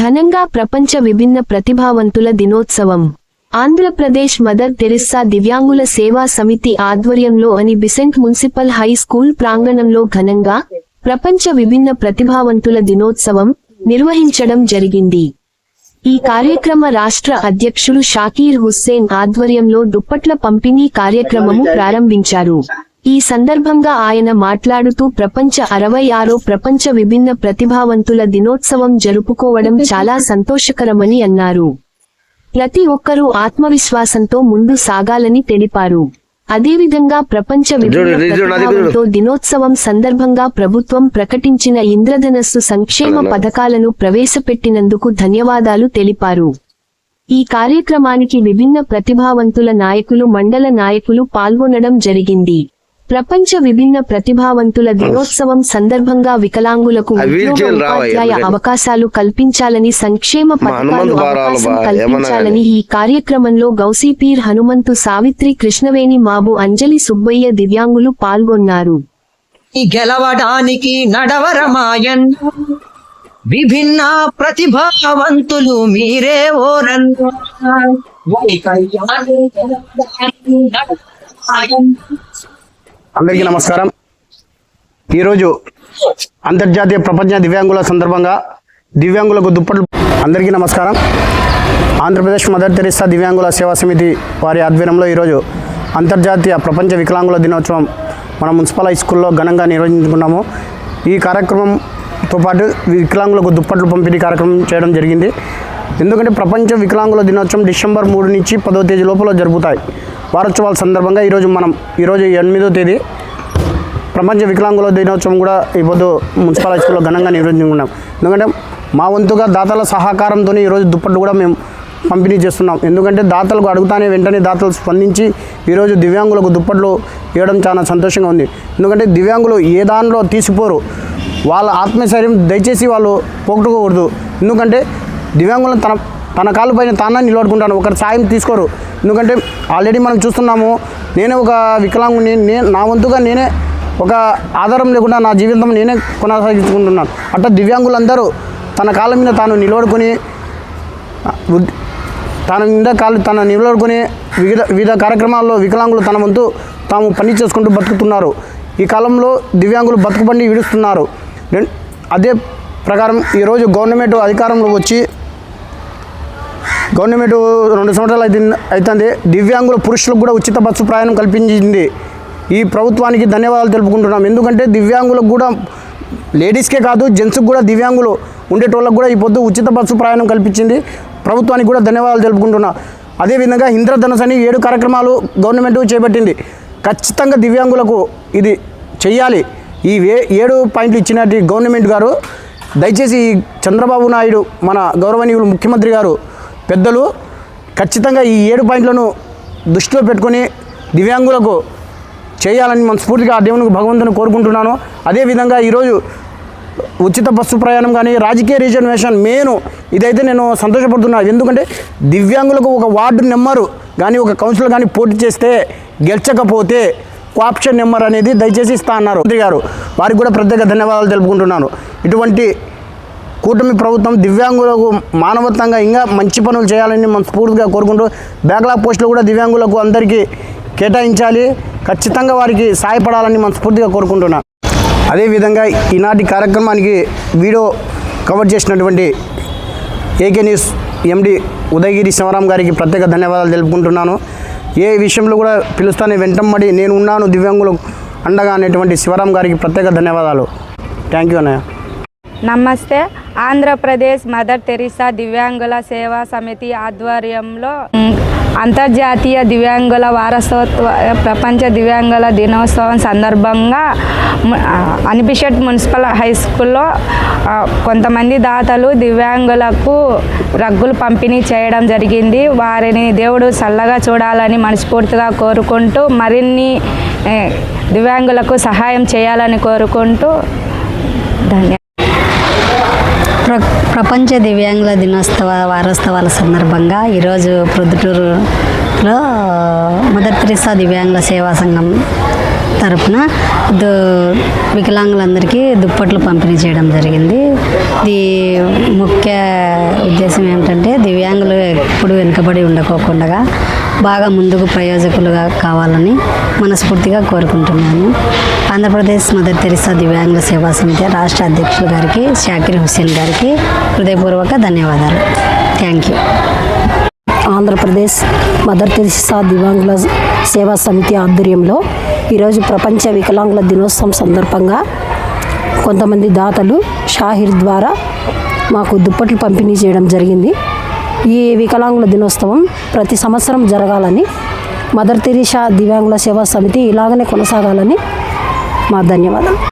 ఘనంగా ప్రపంచ విభిన్న ప్రతిభావంతుల దినోత్సవం. ఆంధ్రప్రదేశ్ మదర్ తెరిస్సా దివ్యాంగుల సేవా సమితి ఆధ్వర్యంలో అని బిసెంట్ మున్సిపల్ హై స్కూల్ ప్రాంగణంలో ఘనంగా ప్రపంచ విభిన్న ప్రతిభావంతుల దినోత్సవం నిర్వహించడం జరిగింది. ఈ కార్యక్రమ రాష్ట్ర అధ్యక్షులు షాకీర్ హుస్సేన్ ఆధ్వర్యంలో దుప్పట్ల పంపిణీ కార్యక్రమము ప్రారంభించారు. ఈ సందర్భంగా ఆయన మాట్లాడుతూ ప్రపంచ అరవై ఆరో ప్రపంచ విభిన్న ప్రతిభావంతుల దినోత్సవం జరుపుకోవడం చాలా సంతోషకరమని అన్నారు. ప్రతి ఒక్కరూ ఆత్మవిశ్వాసంతో ముందు సాగాలని తెలిపారు. అదేవిధంగా ప్రపంచ ప్రతిభావంతో దినోత్సవం సందర్భంగా ప్రభుత్వం ప్రకటించిన ఇంద్రధనస్సు సంక్షేమ పథకాలను ప్రవేశపెట్టినందుకు ధన్యవాదాలు తెలిపారు. ఈ కార్యక్రమానికి విభిన్న ప్రతిభావంతుల నాయకులు మండల నాయకులు పాల్గొనడం జరిగింది. ప్రపంచ విభిన్న ప్రతిభావంతుల దినోత్సవం సందర్భంగా వికలాంగులకు ఉపాధ్యాయ? అవకాశాలు కల్పించాలని సంక్షేమ పథకాలు అవకాశం కల్పించాలని ఈ కార్యక్రమంలో గౌసీపీర్ హనుమంతు సావిత్రి కృష్ణవేణి మాబు అంజలి సుబ్బయ్య దివ్యాంగులు పాల్గొన్నారు. ఈ గెలవడానికి నడవరమాయన్. విభిన్న ప్రతిభావంతులు మీరే ఓరన్. అందరికీ నమస్కారం. ఈరోజు అంతర్జాతీయ ప్రపంచ దివ్యాంగుల సందర్భంగా దివ్యాంగులకు దుప్పట్లు అందరికీ నమస్కారం. ఆంధ్రప్రదేశ్ మదర్ తెరిస్తా దివ్యాంగుల సేవా సమితి వారి ఆధ్వర్యంలో ఈరోజు అంతర్జాతీయ ప్రపంచ వికలాంగుల దినోత్సవం మన మున్సిపల్ హై స్కూల్లో ఘనంగా నిర్వహించుకున్నాము. ఈ కార్యక్రమంతో పాటు వికలాంగులకు దుప్పట్లు పంపిణీ కార్యక్రమం చేయడం జరిగింది. ఎందుకంటే ప్రపంచ వికలాంగుల దినోత్సవం డిసెంబర్ మూడు నుంచి పదో తేదీ లోపల జరుగుతాయి. వారోత్సవాల సందర్భంగా ఈరోజు మనం ఈరోజు ఎనిమిదో తేదీ ప్రపంచ వికలాంగుల దినోత్సవం కూడా ఈ మున్సిపల్ హై స్కూల్లో ఘనంగా నిర్వహించుకున్నాం. ఎందుకంటే మా వంతుగా దాతల సహకారంతో ఈరోజు దుప్పట్లు కూడా మేము పంపిణీ చేస్తున్నాం. ఎందుకంటే దాతలకు అడుగుతానే వెంటనే దాతలు స్పందించి ఈరోజు దివ్యాంగులకు దుప్పట్లు ఇవ్వడం చాలా సంతోషంగా ఉంది. ఎందుకంటే దివ్యాంగులు ఏ దానిలో తీసిపోరు. వాళ్ళ ఆత్మశైర్యం దయచేసి వాళ్ళు పోగొట్టుకోకూడదు. ఎందుకంటే దివ్యాంగులను తన తన కాళ్ళు పైన తానే నిలబడుకుంటాను. ఒకరి సాయం తీసుకోరు. ఎందుకంటే ఆల్రెడీ మనం చూస్తున్నాము నేనే ఒక వికలాంగుని నేను నా వంతుగా నేనే ఒక ఆధారం లేకుండా నా జీవితం నేనే కొనసాగించుకుంటున్నాను. అట్లా దివ్యాంగులందరూ తన కాళ్ళ మీద తాను నిలబడుకొని తన మీద కాళ్ళు తన నిలబడుకొని వివిధ వివిధ కార్యక్రమాల్లో వికలాంగులు తన వంతు తాము పని చేసుకుంటూ బతుకుతున్నారు. ఈ కాలంలో దివ్యాంగులు బతుకుబండి విడుస్తున్నారు. అదే ప్రకారం ఈరోజు గవర్నమెంట్ అధికారంలో వచ్చి గవర్నమెంట్ రెండు సంవత్సరాలు అయితే అవుతుంది దివ్యాంగుల పురుషులకు కూడా ఉచిత బస్సు ప్రయాణం కల్పించింది. ఈ ప్రభుత్వానికి ధన్యవాదాలు తెలుపుకుంటున్నాం. ఎందుకంటే దివ్యాంగులకు కూడా లేడీస్కే కాదు జెంట్స్కి కూడా దివ్యాంగులు ఉండేటోళ్ళకు కూడా ఈ పొద్దు ఉచిత బస్సు ప్రయాణం కల్పించింది. ప్రభుత్వానికి కూడా ధన్యవాదాలు తెలుపుకుంటున్నా. అదేవిధంగా ఇంద్రధనుస్ అని ఏడు కార్యక్రమాలు గవర్నమెంట్ చేపట్టింది. ఖచ్చితంగా దివ్యాంగులకు ఇది చెయ్యాలి. ఈ ఏడు పాయింట్లు ఇచ్చినట్టు గవర్నమెంట్ గారు దయచేసి ఈ చంద్రబాబు నాయుడు మన గౌరవనీయులు ముఖ్యమంత్రి గారు పెద్దలు ఖచ్చితంగా ఈ ఏడు పాయింట్లను దృష్టిలో పెట్టుకొని దివ్యాంగులకు చేయాలని మనస్ఫూర్తిగా ఆ దేవునికి భగవంతుని కోరుకుంటున్నాను. అదేవిధంగా ఈరోజు ఉచిత బస్సు ప్రయాణం కానీ రాజకీయ రిజర్వేషన్ మెయిన్ ఇదైతే నేను సంతోషపడుతున్నాను ఎందుకంటే దివ్యాంగులకు ఒక వార్డు నెంబరు కానీ ఒక కౌన్సిలర్ కానీ పోటీ చేస్తే గెలిచకపోతే ఆప్షన్ నెంబర్ అనేది దయచేసి ఇస్తా అన్నారు. మంత్రి గారు వారికి కూడా ప్రత్యేక ధన్యవాదాలు తెలుపుకుంటున్నాను. ఇటువంటి కూటమి ప్రభుత్వం దివ్యాంగులకు మానవత్వంగా ఇంకా మంచి పనులు చేయాలని మనం స్ఫూర్తిగా కోరుకుంటూ బ్యాక్లాగ్ పోస్టులు కూడా దివ్యాంగులకు అందరికీ కేటాయించాలి. ఖచ్చితంగా వారికి సహాయపడాలని మనస్ఫూర్తిగా కోరుకుంటున్నాను అదేవిధంగా ఈనాటి కార్యక్రమానికి వీడియో కవర్ చేసినటువంటి AK news MD Udayagiri Sivaram గారికి ప్రత్యేక ధన్యవాదాలు తెలుపుకుంటున్నాను. ఏ విషయంలో కూడా పిలుస్తానే వెంటమ్మడి నేను ఉన్నాను దివ్యాంగులకు అండగా అనేటువంటి శివరాం గారికి ప్రత్యేక ధన్యవాదాలు. థ్యాంక్ యూ అన్నయ్య. నమస్తే. ఆంధ్రప్రదేశ్ మదర్ తెరిసా దివ్యాంగుల సేవా సమితి ఆధ్వర్యంలో అంతర్జాతీయ దివ్యాంగుల వారసత్వ ప్రపంచ దివ్యాంగుల దినోత్సవం సందర్భంగా మ- అనిపిషట్ మున్సిపల్ హై స్కూల్లో కొంతమంది దాతలు దివ్యాంగులకు రగ్గులు పంపిణీ చేయడం జరిగింది. వారిని దేవుడు చల్లగా చూడాలని మనస్ఫూర్తిగా కోరుకుంటూ మరిన్ని దివ్యాంగులకు సహాయం చేయాలని కోరుకుంటూ ధన్యవాదాలు ప్ర ప్రపంచ దివ్యాంగుల దినోత్సవ వారోత్సవాల సందర్భంగా ఈరోజు ప్రొద్దుటూరులో మదర్ తెరిసా దివ్యాంగుల సేవా సంఘం తరపున దు వికలాంగులందరికీ దుప్పట్లు పంపిణీ చేయడం జరిగింది. ఇది ముఖ్య ఉద్దేశం ఏమిటంటే దివ్యాంగులు ఎప్పుడు వెనుకబడి ఉండకోకుండా బాగా ముందుకు ప్రయోజకులుగా కావాలని మనస్ఫూర్తిగా కోరుకుంటున్నాను. ఆంధ్రప్రదేశ్ మదర్ తెరిసా దివ్యాంగుల సేవా సమితి రాష్ట్ర అధ్యక్షులు గారికి షాకిర్ హుస్సేన్ గారికి హృదయపూర్వక ధన్యవాదాలు. Thank you. Andhra Pradesh Mother Teresa దివ్యాంగుల సేవా సమితి ఆధ్వర్యంలో ఈరోజు ప్రపంచ వికలాంగుల దినోత్సవం సందర్భంగా కొంతమంది దాతలు షాహిర్ ద్వారా మాకు దుప్పట్లు పంపిణీ చేయడం జరిగింది. ఈ వికలాంగుల దినోత్సవం ప్రతి సంవత్సరం జరగాలని మదర్ తెరిసా దివ్యాంగుల సేవా సమితి ఇలాగనే కొనసాగాలని మా ధన్యవాదాలు